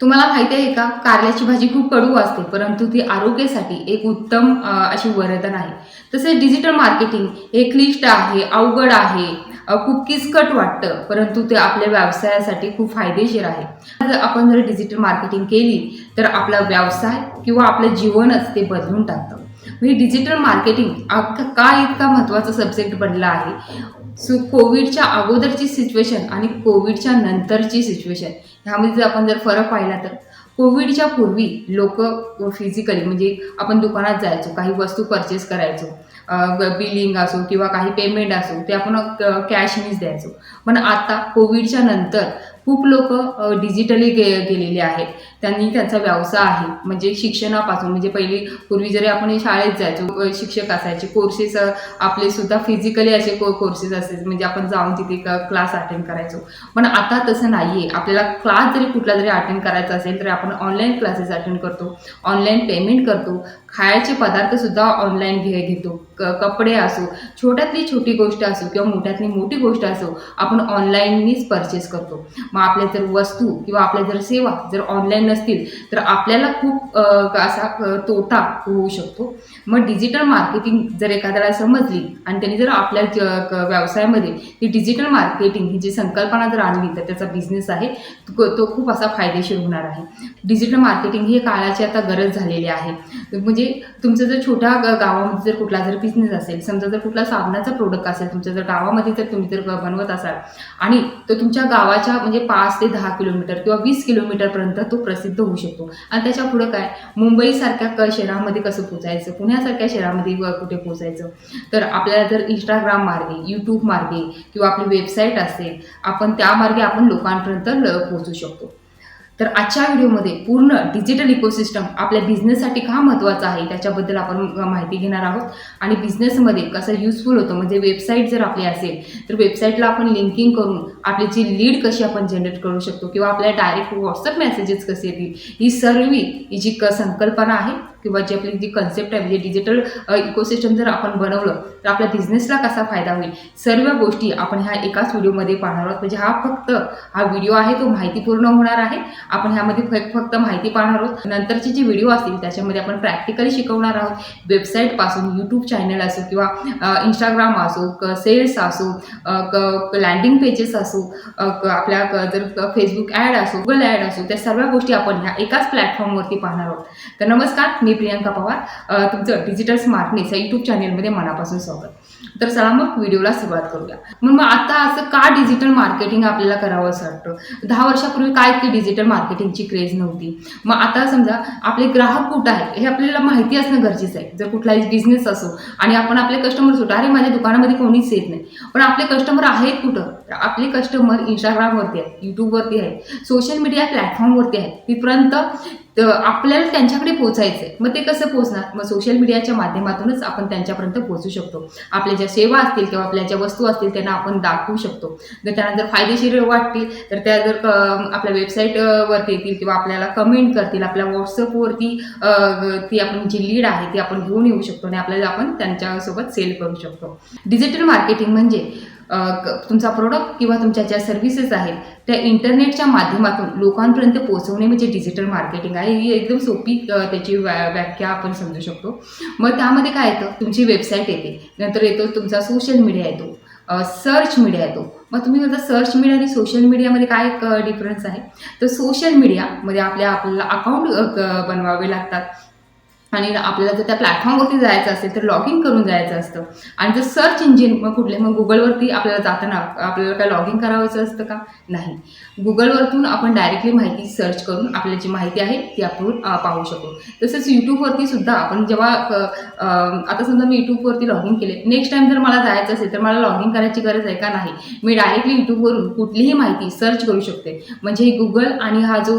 तुम्हाला माहिती आहे का कारल्याची भाजी खूप कडू असते परंतु ती आरोग्यासाठी एक उत्तम अशी वरदान आहे. तसेच डिजिटल मार्केटिंग हे क्लिष्ट आहे अवघड आहे खूप किचकट वाटतं परंतु ते आपल्या व्यवसायासाठी खूप फायदेशीर आहे. जर आपण जर डिजिटल मार्केटिंग केली तर आपला व्यवसाय किंवा आपलं जीवनच ते बदलून टाकतं. म्हणजे डिजिटल मार्केटिंग अख्खा का इतका महत्त्वाचा सब्जेक्ट बनला आहे? सो कोविडच्या अगोदरची सिच्युएशन आणि कोविडच्या नंतरची सिच्युएशन ह्यामध्ये जर आपण जर फरक पाहिला तर कोविडच्या पूर्वी लोक फिजिकली म्हणजे आपण दुकानात जायचो काही वस्तू परचेस करायचो बिलिंग असो किंवा काही पेमेंट असो ते आपण कॅशनीच द्यायचो. पण आता कोविडच्या नंतर खूप लोक डिजिटली गे गेलेले आहेत. त्यांनी त्यांचा व्यवसाय आहे. म्हणजे शिक्षणापासून म्हणजे पहिली पूर्वी जरी आपण शाळेत जायचो शिक्षक असायचे कोर्सेस आपले सुद्धा फिजिकली असे को कोर्सेस असायचे. म्हणजे आपण जाऊन तिथे क्लास अटेंड करायचो. पण आता तसं नाही आहे आपल्याला क्लास जरी कुठला जरी अटेंड करायचा असेल तर आपण ऑनलाईन क्लासेस अटेंड करतो. ऑनलाईन पेमेंट करतो. खायचे पदार्थ सुद्धा ऑनलाईन घे घेतो. क कपडे असो छोट्यातली छोटी गोष्ट असो किंवा मोठ्यातली मोठी गोष्ट असो आपण ऑनलाईननीच परचेस करतो. मग आपल्या जर वस्तू किंवा आपल्या जर सेवा जर ऑनलाईन नसतील तर आपल्याला खूप असा तोटा होऊ शकतो. मग डिजिटल मार्केटिंग जर एखाद्याला समजली आणि त्यांनी जर आपल्या ज- व्यवसायामध्ये ही डिजिटल मार्केटिंग ही जी संकल्पना जर आणली तर त्याचा बिझनेस आहे तो खूप असा फायदेशीर होणार आहे. डिजिटल मार्केटिंग ही काळाची आता गरज झालेली आहे. म्हणजे तुमचं जर छोट्या गावामध्ये जर कुठला जर बिझनेस असेल समजा जर कुठला साबणाचा प्रोडक्ट असेल तुमच्या जर गावामध्ये जर तुम्ही जर बनवत असाल आणि तो तुमच्या गावाच्या म्हणजे पाच ते दहा किलोमीटर किंवा वीस किलोमीटरपर्यंत तो प्रसिद्ध होऊ शकतो. आणि त्याच्या पुढं काय? मुंबईसारख्या क शहरामध्ये कसं पोचायचं पुण्यासारख्या शहरामध्ये व कुठे पोचायचं तर आपल्याला जर इंस्टाग्राम मार्गे यूट्यूब मार्गे किंवा आपली वेबसाईट असेल आपण त्यामार्गे आपण लोकांपर्यंत पोचू शकतो. तर आजच्या व्हिडिओमध्ये पूर्ण डिजिटल इकोसिस्टम आपल्या बिझनेससाठी का महत्त्वाचं आहे त्याच्याबद्दल आपण माहिती घेणार आहोत. आणि बिझनेसमध्ये कसं युजफुल होतं म्हणजे वेबसाईट जर आपली असेल तर वेबसाईटला आपण लिंकिंग करून आपली जी लीड कशी आपण जनरेट करू शकतो किंवा आपल्या डायरेक्ट व्हॉट्सअप मेसेजेस कसे येतील ही सर्व ही जी क संकल्पना आहे किंवा जी आपली जी कन्सेप्ट आहे म्हणजे डिजिटल इकोसिस्टम जर आपण बनवलं तर आपल्या बिझनेसला कसा फायदा होईल? सर्व गोष्टी आपण ह्या एकाच व्हिडिओमध्ये पाहणार आहोत. म्हणजे हा फक्त हा व्हिडिओ आहे तो माहितीपूर्ण होणार आहे. आपण ह्यामध्ये फक्त माहिती पाहणार आहोत. नंतरचे जे व्हिडिओ असतील त्याच्यामध्ये आपण प्रॅक्टिकली शिकवणार आहोत. वेबसाईटपासून यूट्यूब चॅनल असो किंवा इंस्टाग्राम असो सेल्स असो लँडिंग पेजेस असो असो आपल्या जर फेसबुक ॲड असो गुगल ॲड असो त्या सर्व गोष्टी आपण ह्या एकाच प्लॅटफॉर्मवरती पाहणार आहोत. तर नमस्कार मी प्रियंका पवार. तुमचं डिजिटल स्मार्टनेस या यूट्यूब चॅनेलमध्ये मनापासून स्वागत. तर चला मग व्हिडिओला सुरुवात करूया. मग मग आता असं का डिजिटल मार्केटिंग आपल्याला करावं असं वाटतं? दहा वर्षापूर्वी काय की डिजिटल मार्केटिंगची क्रेज नव्हती? मग आता समजा आपले ग्राहक कुठं आहेत? हे आपल्याला माहिती असणं गरजेचं आहे. जर कुठलाही बिझनेस असो आणि आपण आपले कस्टमर सुद्धा अरे माझ्या दुकानामध्ये कोणीच येत नाही. पण आपले कस्टमर आहेत कुठं? आपले कस्टमर इंस्टाग्रामवरती आहेत यूट्यूबवरती आहेत सोशल मीडिया प्लॅटफॉर्मवरती आहेत तिथपर्यंत तर आपल्याला त्यांच्याकडे पोचायचं आहे मग ते कसं पोचणार मग सोशल मीडियाच्या माध्यमातूनच आपण त्यांच्यापर्यंत पोहोचू शकतो. आपल्या ज्या सेवा असतील किंवा आपल्या ज्या वस्तू असतील त्यांना आपण दाखवू शकतो. जर त्यांना जर फायदेशीर वाटतील तर त्या जर आपल्या वेबसाईटवरती येतील किंवा आपल्याला कमेंट करतील आपल्या व्हॉट्सअपवरती ती आपण जी लीड आहे ती आपण घेऊन येऊ शकतो आणि आपल्याला आपण त्यांच्यासोबत सेल करू शकतो. डिजिटल मार्केटिंग म्हणजे तुमचा प्रोडक्ट किंवा तुमच्या ज्या सर्व्हिसेस आहेत त्या इंटरनेटच्या माध्यमातून लोकांपर्यंत पोहोचवणे म्हणजे डिजिटल मार्केटिंग आहे. ही एकदम सोपी त्याची व्या व्याख्या आपण समजू शकतो. मग त्यामध्ये काय येतं? तुमची वेबसाईट येते. नंतर येतो तुमचा सोशल मीडिया येतो. सर्च मीडिया येतो. मग तुम्ही म्हणता सर्च मीडिया आणि सोशल मीडियामध्ये काय डिफरन्स आहे? तर सोशल मीडियामध्ये आपल्या आपल्याला अकाउंट बनवावे लागतात. आणि आपल्याला जर त्या प्लॅटफॉर्मवरती जायचं असेल तर लॉग इन करून जायचं असतं. आणि जर सर्च इंजिन मग कुठले मग गुगलवरती आपल्याला जाताना आपल्याला काय लॉग इन करावायचं असतं का? नाही. गुगलवरतून आपण डायरेक्टली माहिती सर्च करून आपल्याला जी माहिती आहे ती आपण पाहू शकतो. तसंच यूट्यूबवरती सुद्धा आपण जेव्हा आता समजा मी यूट्यूबवरती लॉग इन केले. नेक्स्ट टाइम जर मला जायचं असेल तर मला लॉग इन करायची गरज आहे का? नाही. मी डायरेक्टली यूट्यूबवरून कुठलीही माहिती सर्च करू शकते. म्हणजे हे गुगल आणि हा जो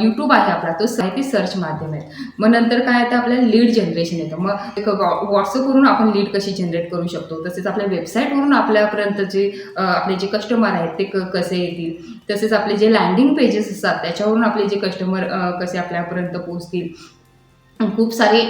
यूट्यूब आहे आपला तो माहिती सर्च माध्यम आहे. मग नंतर काय आता आपल्याला लीड जनरेशन येतं. मग एक व्हॉट्सअपवरून आपण लीड कशी जनरेट करू शकतो? तसेच आपल्या वेबसाईटवरून आपल्यापर्यंत जे आपले जे कस्टमर आहेत ते क- कसे येतील? तसेच आपले जे लँडिंग पेजेस असतात त्याच्यावरून आपले जे कस्टमर कसे आपल्यापर्यंत पोहोचतील? खूप सारे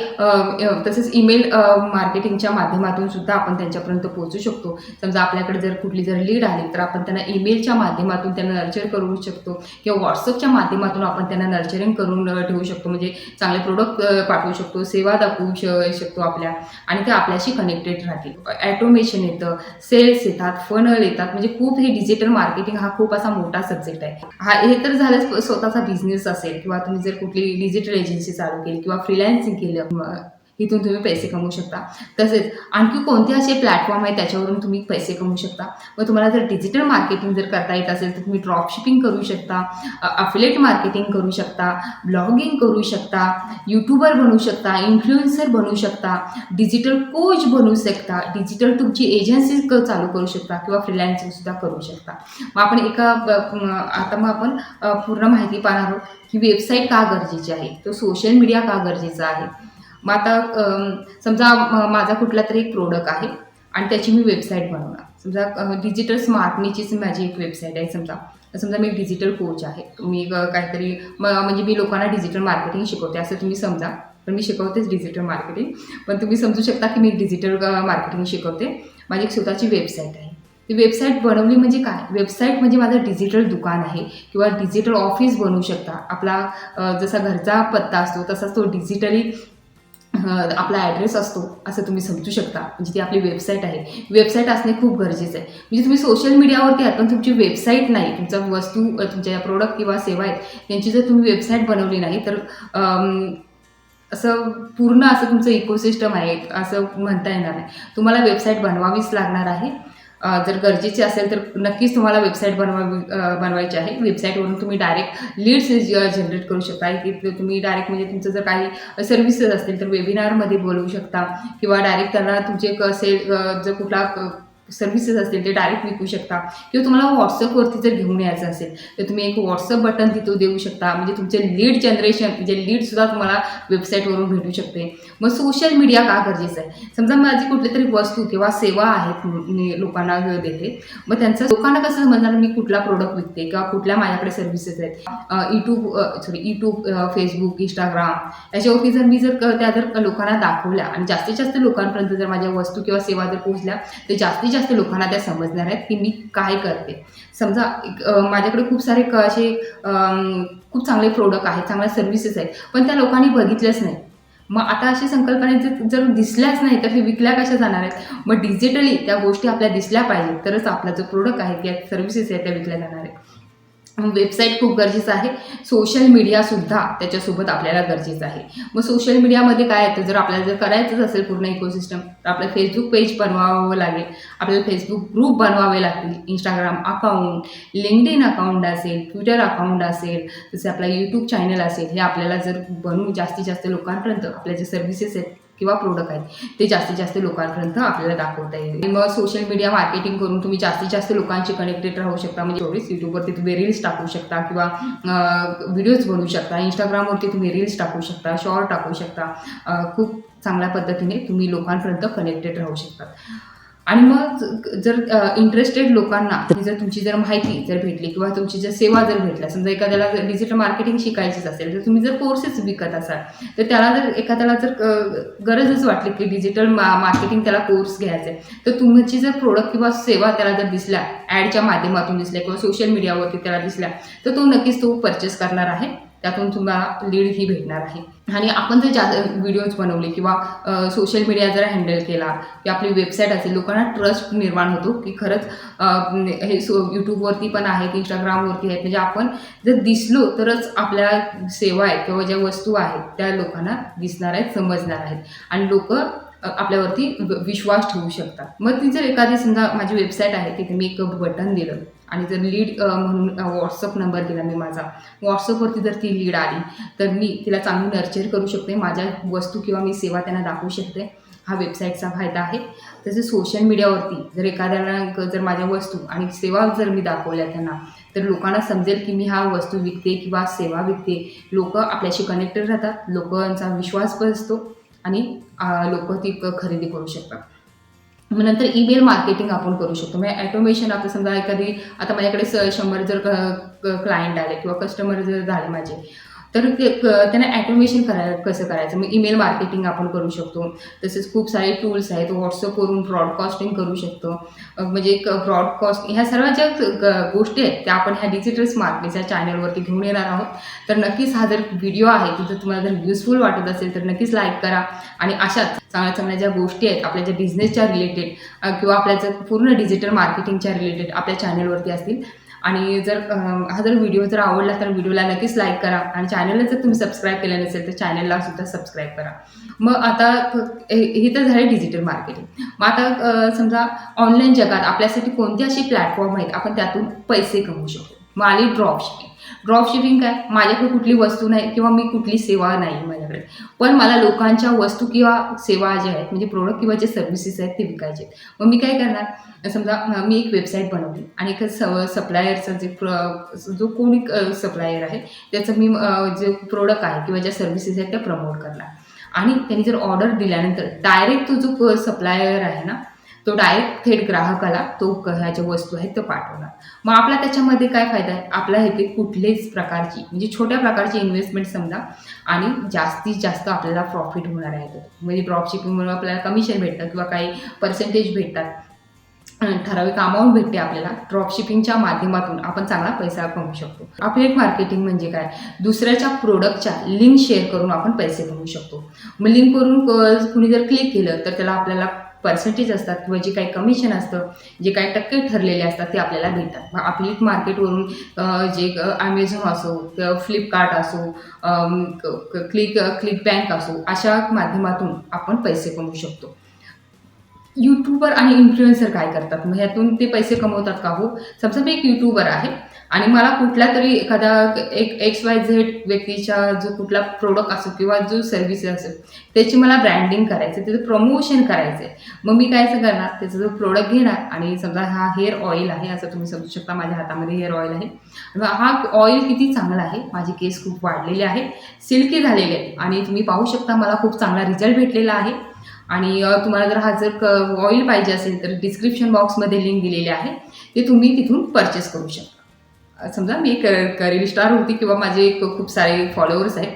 तसेच ईमेल मार्केटिंगच्या माध्यमातून सुद्धा आपण त्यांच्यापर्यंत पोहोचू शकतो. समजा आपल्याकडे जर कुठली जर लीड आली तर आपण त्यांना ईमेलच्या माध्यमातून त्यांना नर्चर करू शकतो. किंवा व्हॉट्सअपच्या माध्यमातून आपण त्यांना नर्चरिंग करून ठेवू शकतो. म्हणजे चांगले प्रोडक्ट पाठवू शकतो सेवा दाखवू श शकतो आपल्या. आणि ते आपल्याशी कनेक्टेड राहतील. ॲटोमेशन येतं सेल्स येतात फनल येतात. म्हणजे खूप हे डिजिटल मार्केटिंग हा खूप असा मोठा सब्जेक्ट आहे. हा हे तर झालंच स्वतःचा बिझनेस असेल किंवा तुम्ही जर कुठली डिजिटल एजन्सी चालू केली किंवा फ्रीला केलं म- इथून तुम्ही पैसे कमवू शकता. तसेच आणखी कोणते असे प्लॅटफॉर्म आहे त्याच्यावरून तुम्ही पैसे कमवू शकता? व तुम्हाला जर डिजिटल मार्केटिंग जर करता येत असेल तर तुम्ही ड्रॉप शिपिंग करू शकता अफिलेट मार्केटिंग करू शकता ब्लॉगिंग करू शकता यूट्यूबर बनू शकता इन्फ्लुएन्सर बनू शकता डिजिटल कोच बनू शकता डिजिटल तुमची एजन्सी चालू करू शकता किंवा फ्रीलान्सिंगसुद्धा करू शकता. मग आपण एका आता मग आपण पूर्ण माहिती पाहणार आहोत की वेबसाईट का गरजेची आहे? तो सोशल मीडिया का गरजेचा आहे? मग आता समजा माझा कुठला तरी एक प्रोडक्ट आहे आणि त्याची मी वेबसाईट बनवणार. समजा डिजिटल स्मार्टनीचीच माझी एक वेबसाईट आहे समजा. समजा मी डिजिटल कोच आहे. मी काहीतरी म- म्हणजे मी लोकांना डिजिटल मार्केटिंग शिकवते असं तुम्ही समजा. पण मी शिकवतेच डिजिटल मार्केटिंग पण तुम्ही समजू शकता की मी डिजिटल मार्केटिंग शिकवते. माझी एक स्वतःची वेबसाईट आहे. ती वेबसाईट बनवली म्हणजे काय? वेबसाईट म्हणजे माझं डिजिटल दुकान आहे. किंवा डिजिटल ऑफिस बनवू शकता. आपला जसा घरचा पत्ता असतो तसाच तो डिजिटली आपला ॲड्रेस असतो असं तुम्ही समजू शकता. म्हणजे ती आपली वेबसाईट आहे. वेबसाईट असणे खूप गरजेचं आहे. म्हणजे तुम्ही सोशल मीडियावरती आहात पण तुमची वेबसाईट नाही. तुमचा वस्तू तुमच्या तुमच्या प्रोडक्ट किंवा सेवा आहेत त्यांची जर तुम्ही वेबसाईट बनवली नाही तर असं पूर्ण असं तुमचं इकोसिस्टम आहे असं म्हणता येणार नाही. तुम्हाला वेबसाईट बनवावीच लागणार आहे. जर गरजेचे असेल तर नक्कीच तुम्हाला वेबसाईट बनवावी बनवायची आहे. वेबसाईटवरून तुम्ही डायरेक्ट लीड्स जनरेट करू शकता. की तुम्ही डायरेक्ट म्हणजे तुमचं जर काही सर्व्हिसेस असतील तर वेबिनारमध्ये बोलवू शकता किंवा डायरेक्ट त्यांना तुमचे कसे जर कुठला सर्व्हिसेस असतील ते डायरेक्ट विकू शकता. किंवा तुम्हाला व्हॉट्सअपवरती जर घेऊन यायचं असेल तर तुम्ही एक व्हॉट्सअप बटन तिथं देऊ शकता. म्हणजे तुमचे लीड जनरेशन म्हणजे लीडसुद्धा तुम्हाला वेबसाईटवरून भेटू शकते. मग सोशल मीडिया का गरजेचं आहे? समजा माझी कुठली तरी वस्तू किंवा सेवा आहेत मी लोकांना देते. मग त्यांचं लोकांना कसं समजणार मी कुठला प्रोडक्ट विकते किंवा कुठल्या माझ्याकडे सर्व्हिसेस आहेत? YouTube sorry YouTube Facebook Instagram याच्यावरती जर मी जर क- त्या जर लोकांना दाखवल्या आणि जास्तीत जास्त लोकांपर्यंत जर माझ्या वस्तू किंवा सेवा जर पोहोचल्या तर जास्तीत जास्त लोकांना त्या समजणार आहेत की मी काय करते. समजा माझ्याकडे खूप सारे क- असे खूप चांगले प्रोडक्ट आहेत चांगल्या सर्व्हिसेस आहेत पण त्या लोकांनी बघितलंच नाही मग आता अशी संकल्पना जर जर दिसल्याच नाही तर हे विकल्या कशा जाणार आहेत? मग डिजिटली त्या गोष्टी आपल्या दिसल्या पाहिजे तरच आपला जो प्रोडक्ट आहे किंवा सर्व्हिसेस आहेत त्या विकल्या जाणार आहेत. वेबसाईट खूप गरजेचं आहे. सोशल मीडियासुद्धा त्याच्यासोबत आपल्याला गरजेचं आहे. मग सोशल मीडियामध्ये काय येतं? जर आपल्याला जर करायचंच असेल पूर्ण इकोसिस्टम तर आपलं फेसबुक पेज बनवावं लागेल. आपल्याला फेसबुक ग्रुप बनवावे लागतील. इंस्टाग्राम अकाउंट लिंकडिन अकाउंट असेल ट्विटर अकाउंट असेल जसे आपला यूट्यूब चॅनल असेल हे आपल्याला जर बनवून जास्तीत जास्त लोकांपर्यंत आपल्या जे सर्व्हिसेस आहेत किंवा प्रोडक्ट आहेत ते जास्तीत जास्त लोकांपर्यंत आपल्याला दाखवता येईल. मग सोशल मीडिया मार्केटिंग करून तुम्ही जास्तीत जास्त लोकांशी कनेक्टेड राहू शकता. म्हणजे स्टोरीज यूट्यूबवरती तुम्ही रील्स टाकू शकता किंवा व्हिडिओज बनवू शकता. इंस्टाग्रामवरती तुम्ही रील्स टाकू शकता शॉर्ट टाकू शकता. खूप चांगल्या पद्धतीने तुम्ही लोकांपर्यंत कनेक्टेड राहू शकता. आणि मग जर इंटरेस्टेड लोकांना जर तुमची जर माहिती जर भेटली किंवा तुमची जर सेवा जर भेटल्या समजा एखाद्याला जर डिजिटल मार्केटिंग शिकायचीच असेल तर तुम्ही जर कोर्सेस विकत असाल तर त्याला जर एखाद्याला जर गरजच वाटली की डिजिटल मार्केटिंग त्याला कोर्स घ्यायचा आहे तर तुमची जर प्रोडक्ट किंवा सेवा त्याला जर दिसल्या ॲडच्या माध्यमातून दिसल्या किंवा सोशल मीडियावरती त्याला दिसल्या तर तो नक्कीच तो परचेस करणार आहे. त्यातून तुम्हाला लीड ही भेटणार आहे. आणि आपण जर जास्त व्हिडिओज बनवले किंवा सोशल मीडिया जर हँडल केला की आपली वेबसाईट असेल लोकांना ट्रस्ट निर्माण होतो की खरंच हे सो यूट्यूबवरती पण आहेत इंस्टाग्रामवरती आहेत. म्हणजे आपण जर दिसलो तरच आपल्या सेवा आहेत किंवा ज्या वस्तू आहेत त्या लोकांना दिसणार आहेत समजणार आहेत. आणि लोक आपल्यावरती विश्वास ठेवू शकतात. मग ती जर एखादी समजा माझी वेबसाईट आहे तिथे मी एक बटन दिलं आणि जर लीड म्हणून व्हॉट्सअप नंबर दिला मी माझा. व्हॉट्सअपवरती जर ती लीड आली तर मी तिला चांगली नर्चर करू शकते माझ्या वस्तू किंवा मी सेवा त्यांना दाखवू शकते. हा वेबसाईटचा फायदा आहे. तसेच सोशल मीडियावरती जर एखाद्याला जर माझ्या वस्तू आणि सेवा जर मी दाखवल्या त्यांना तर लोकांना समजेल की मी हा वस्तू विकते किंवा सेवा विकते. लोक आपल्याशी कनेक्टेड राहतात लोकांचा विश्वास बसतो. आणि लोक ती खरेदी करू शकतात. मग नंतर ईमेल मार्केटिंग आपण करू शकतो. म्हणजे ॲटोमेशन आता समजा एखादी आता माझ्याकडे स शंभर जर क्लायंट आले किंवा कस्टमर जर झाले माझे तर ते क- त्यांना ॲटोमेशन करायला कसं करायचं? मग ईमेल मार्केटिंग आपण करू शकतो. तसेच खूप सारे टूल्स आहेत. व्हॉट्सअप करून ब्रॉडकास्टिंग करू शकतो. म्हणजे ब्रॉडकास्ट ह्या सर्व ज्या ग- गोष्टी आहेत त्या आपण ह्या डिजिटल स्मार्टनेसच्या चॅनलवरती घेऊन येणार आहोत. तर नक्कीच हा जर व्हिडिओ आहे तो जर तुम्हाला जर युजफुल वाटत असेल तर नक्कीच लाईक करा. आणि अशाच चांगल्या चांगल्या ज्या गोष्टी आहेत आपल्या ज्या बिझनेसच्या रिलेटेड किंवा आपल्या जर पूर्ण डिजिटल मार्केटिंगच्या रिलेटेड आपल्या चॅनलवरती असतील आणि जर हा जर व्हिडिओ जर आवडला तर व्हिडिओला नक्कीच लाईक करा. आणि चॅनलला जर तुम्ही सबस्क्राईब केलं नसेल तर चॅनलला सुद्धा सबस्क्राईब करा. मग आता हे तर झाले डिजिटल मार्केटिंग मग आता समजा ऑनलाईन जगात आपल्यासाठी कोणते असे प्लॅटफॉर्म आहेत? आपण त्यातून पैसे कमवू शकतो मग आली ड्रॉप शिपिंग ड्रॉप शिपिंग काय? माझ्याकडे कुठली वस्तू नाही किंवा मी कुठली सेवा नाही माझ्याकडे. पण मला लोकांच्या वस्तू किंवा सेवा ज्या आहेत म्हणजे प्रोडक्ट किंवा जे सर्व्हिसेस आहेत ते विकायचे आहेत. मग मी काय करणार? समजा मी एक वेबसाईट बनवली आणि एक स सप्लायरचं जे प्र जो कोणी सप्लायर आहे त्याचं मी जे प्रोडक्ट आहे किंवा ज्या सर्व्हिसेस आहेत त्या प्रमोट करणार. आणि त्यांनी जर ऑर्डर दिल्यानंतर डायरेक्ट तो जो सप्लायर आहे ना तो डायरेक्ट थेट ग्राहकाला तो ह्या ज्या वस्तू आहेत तो पाठवणार. मग आपला त्याच्यामध्ये काय फायदा आहे? आपल्या ते कुठलेच प्रकारची म्हणजे छोट्या प्रकारची इन्व्हेस्टमेंट समजा आणि जास्तीत जास्त आपल्याला प्रॉफिट होणार आहे म्हणजे ड्रॉपशिपिंगमुळे आपल्याला कमिशन भेटतं किंवा काही पर्सेंटेज भेटतात. ठराविक अमाऊंट भेटते आपल्याला. ड्रॉपशिपिंगच्या माध्यमातून आपण चांगला पैसा कमवू शकतो. अफिलिएट मार्केटिंग म्हणजे काय? दुसऱ्याच्या प्रोडक्टच्या लिंक शेअर करून आपण पैसे कमवू शकतो. मग लिंकवरून क- कुणी जर क्लिक केलं तर त्याला आपल्याला पर्सेंटेज असतात किंवा जे काही कमिशन असतं जे काही टक्के ठरलेले असतात ते आपल्याला भेटतात. मग आपली मार्केटवरून जे ॲमेझॉन असो फ्लिपकार्ट असो क्लिक क्लिक बँक असो अशा माध्यमातून आपण पैसे कमवू शकतो. यूट्यूबर आणि इन्फ्लुएन्सर काय करतात? मग ह्यातून ते पैसे कमवतात का हो? समजा मी एक यूट्यूबर आहे. आणि मला कुठला तरी एखादा एक एक्स वाय झेड व्यक्तीचा जो कुठला प्रोडक्ट असो किंवा जो सर्व्हिस असो त्याची मला ब्रँडिंग करायचं त्याचं प्रमोशन करायचं आहे मग मी काय करणार त्याचा जो प्रोडक्ट घेणार आणि समजा हा हेअर ऑइल आहे असं तुम्ही समजू शकता माझ्या हातामध्ये हेअर ऑइल आहे. मग हा ऑइल किती चांगला आहे? माझे केस खूप वाढलेले आहे सिल्की झालेले आहेत आणि तुम्ही पाहू शकता मला खूप चांगला रिझल्ट भेटलेला आहे. आणि तुम्हाला जर हा जर ऑइल पाहिजे असेल तर डिस्क्रिप्शन बॉक्समध्ये लिंक दिलेली आहे ते तुम्ही तिथून परचेस करू शकता. समजा मी एक स्टार होती किंवा माझे एक खूप सारे फॉलोअर्स आहेत.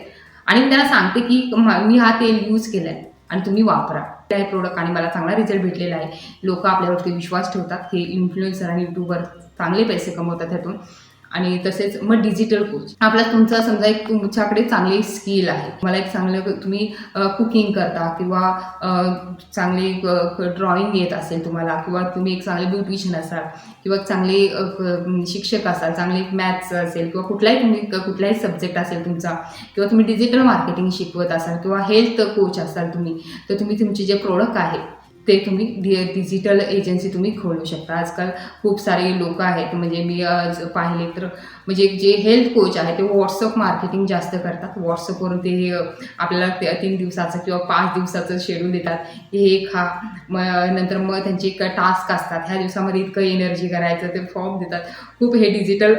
आणि मी त्यांना सांगते की मी हा तेल यूज केला आहे आणि तुम्ही वापरा. हे प्रोडक्ट आणि मला चांगला रिझल्ट भेटलेला आहे. लोक आपल्यावरती विश्वास ठेवतात. हे इन्फ्लुएन्सर आणि युट्यूबर चांगले पैसे कमवतात ह्यातून. आणि तसेच मग डिजिटल कोच आपला तुमचा समजा एक तुमच्याकडे चांगली स्किल आहे. मला एक चांगलं तुम्ही कुकिंग करता किंवा चांगली चांगले ड्रॉइंग येत असेल तुम्हाला किंवा तुम्ही एक चांगले ब्युटिशियन असाल किंवा चांगले शिक्षक असाल चांगले मॅथ्स असेल किंवा कुठलाही तुम्ही कुठलाही सब्जेक्ट असेल तुमचा किंवा तुम्ही डिजिटल मार्केटिंग शिकवत असाल किंवा हेल्थ कोच असाल तुम्ही तर तुम्ही तुमचे जे प्रोडक्ट आहे ते तुम्ही डि डिजिटल एजन्सी तुम्ही खोलू शकता. आजकाल खूप सारे लोक आहेत म्हणजे मी आज पाहिले तर म्हणजे जे हेल्थ कोच आहे ते व्हॉट्सअप मार्केटिंग जास्त करतात. व्हॉट्सअपवरून ते आपल्याला ते तीन दिवसाचं किंवा पाच दिवसाचं शेड्यूल देतात. की हे खा. मग नंतर मग त्यांचे एक टास्क असतात. ह्या दिवसामध्ये इतकं एनर्जी करायचं ते फॉर्म देतात. खूप हे डिजिटल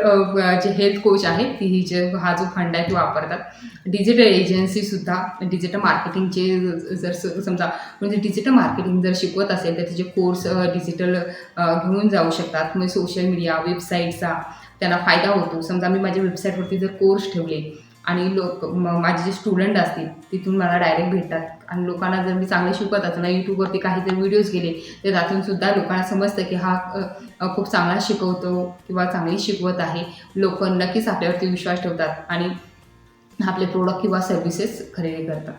जे हेल्थ कोच आहे ती ही जे हा जो फंड आहे ते वापरतात. डिजिटल एजन्सीसुद्धा डिजिटल मार्केटिंगचे जर स- समजा म्हणजे डिजिटल मार्केटिंग जर शिकवत असेल तर त्याचे कोर्स डिजिटल घेऊन जाऊ शकतात. मग सोशल मीडिया वेबसाईटचा त्यांना फायदा होतो. समजा मी माझ्या वेबसाईटवरती जर कोर्स ठेवले आणि लोक माझे जे स्टुडंट असतील तिथून मला डायरेक्ट भेटतात. आणि लोकांना जर मी चांगले शिकवत असताना ना यूट्यूबवरती काही जर व्हिडिओज गेले तर त्यातून सुद्धा लोकांना समजतं की हा खूप चांगला शिकवतो किंवा चांगली शिकवत आहे. लोक नक्कीच आपल्यावरती विश्वास ठेवतात आणि आपले प्रोडक्ट किंवा सर्व्हिसेस खरेदी करतात.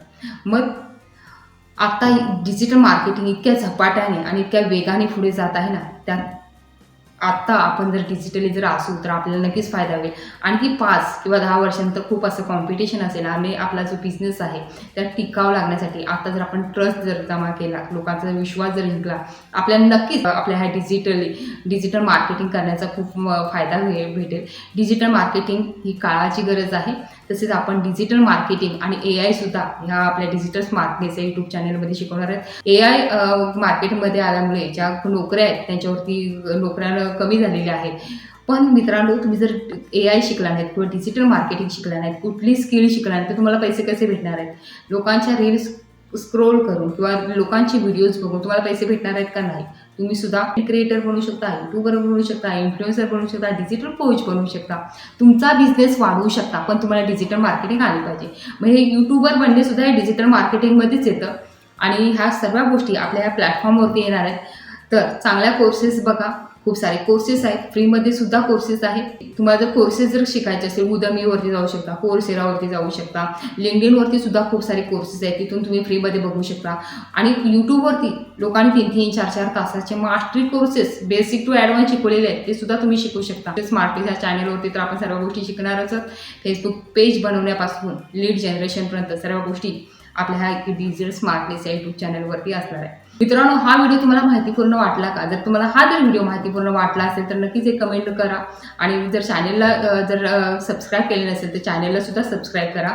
मग आता डिजिटल मार्केटिंग इतक्या झपाट्याने आणि इतक्या वेगाने पुढे जात आहे ना त्यात आत्ता आपण जर डिजिटली जर असू तर आपल्याला नक्कीच फायदा होईल. आणखी पाच किंवा दहा वर्षानंतर खूप असं कॉम्पिटिशन असेल आणि आपला जो बिझनेस आहे त्यात टिकाव लागण्यासाठी आता जर आपण ट्रस्ट जर जमा केला लोकांचा विश्वास जर जिंकला आपल्याला नक्कीच आपल्या ह्या डिजिटली डिजिटल मार्केटिंग करण्याचा खूप फायदा होईल भेटेल. डिजिटल मार्केटिंग ही काळाची गरज आहे. तसेच आपण डिजिटल मार्केटिंग आणि ए आय सुद्धा ह्या आपल्या डिजिटल स्मार्टनेस यूट्यूब चॅनलमध्ये शिकवणार आहेत. ए आय मार्केटमध्ये आल्यामुळे ज्या नोकऱ्या आहेत त्यांच्यावरती नोकऱ्या कमी झालेल्या आहेत. पण मित्रांनो तुम्ही जर ए आय शिकला नाहीत किंवा डिजिटल मार्केटिंग शिकला नाहीत कुठली स्किल शिकला नाहीत तर तुम्हाला पैसे कसे भेटणार आहेत? लोकांच्या रील्स स्क्रोल करून किंवा लोकांचे व्हिडिओज बघून तुम्हाला पैसे भेटणार आहेत का नाही? तुम्ही सुद्धा क्रिएटर बनू शकता युट्यूबर बनू शकता इन्फ्लुएन्सर बनू शकता डिजिटल कोच बनू शकता. तुमचा बिझनेस वाढवू शकता पण तुम्हाला डिजिटल मार्केटिंग आली पाहिजे. म्हणजे युट्यूबर बनणे सुद्धा हे डिजिटल मार्केटिंगमध्येच येतं. आणि ह्या सर्व गोष्टी आपल्या ह्या प्लॅटफॉर्मवरती येणार आहेत. तर चांगल्या कोर्सेस बघा. खूप सारे कोर्सेस आहेत. फ्रीमध्ये सुद्धा कोर्सेस आहेत. तुम्हाला जर कोर्सेस जर शिकायचे असेल उदमीवरती जाऊ शकता कोर्सेरावरती जाऊ शकता लिंकडिनवरती सुद्धा खूप सारे कोर्सेस आहेत. तिथून तुम्ही फ्रीमध्ये बघू शकता. आणि यूट्यूबवरती लोकांनी तीन तीन चार चार तासाचे mastery courses basic to advance शिकवलेले आहेत. ते सुद्धा तुम्ही शिकू शकता. स्मार्ट ह्या चॅनलवरती तर आपण सर्व गोष्टी शिकणारच फेसबुक पेज बनवण्यापासून लीड जनरेशनपर्यंत सर्व गोष्टी आपल्या ह्या डिजिटल स्मार्टनेस या यूट्यूब चॅनलवरती असणार आहे मित्रांनो हा व्हिडिओ तुम्हाला माहितीपूर्ण वाटला का? जर तुम्हाला हा जर व्हिडिओ माहितीपूर्ण वाटला असेल तर नक्कीच एक कमेंट करा. आणि जर चॅनेलला जर सबस्क्राईब केले नसेल तर चॅनेलला सुद्धा सबस्क्राईब करा.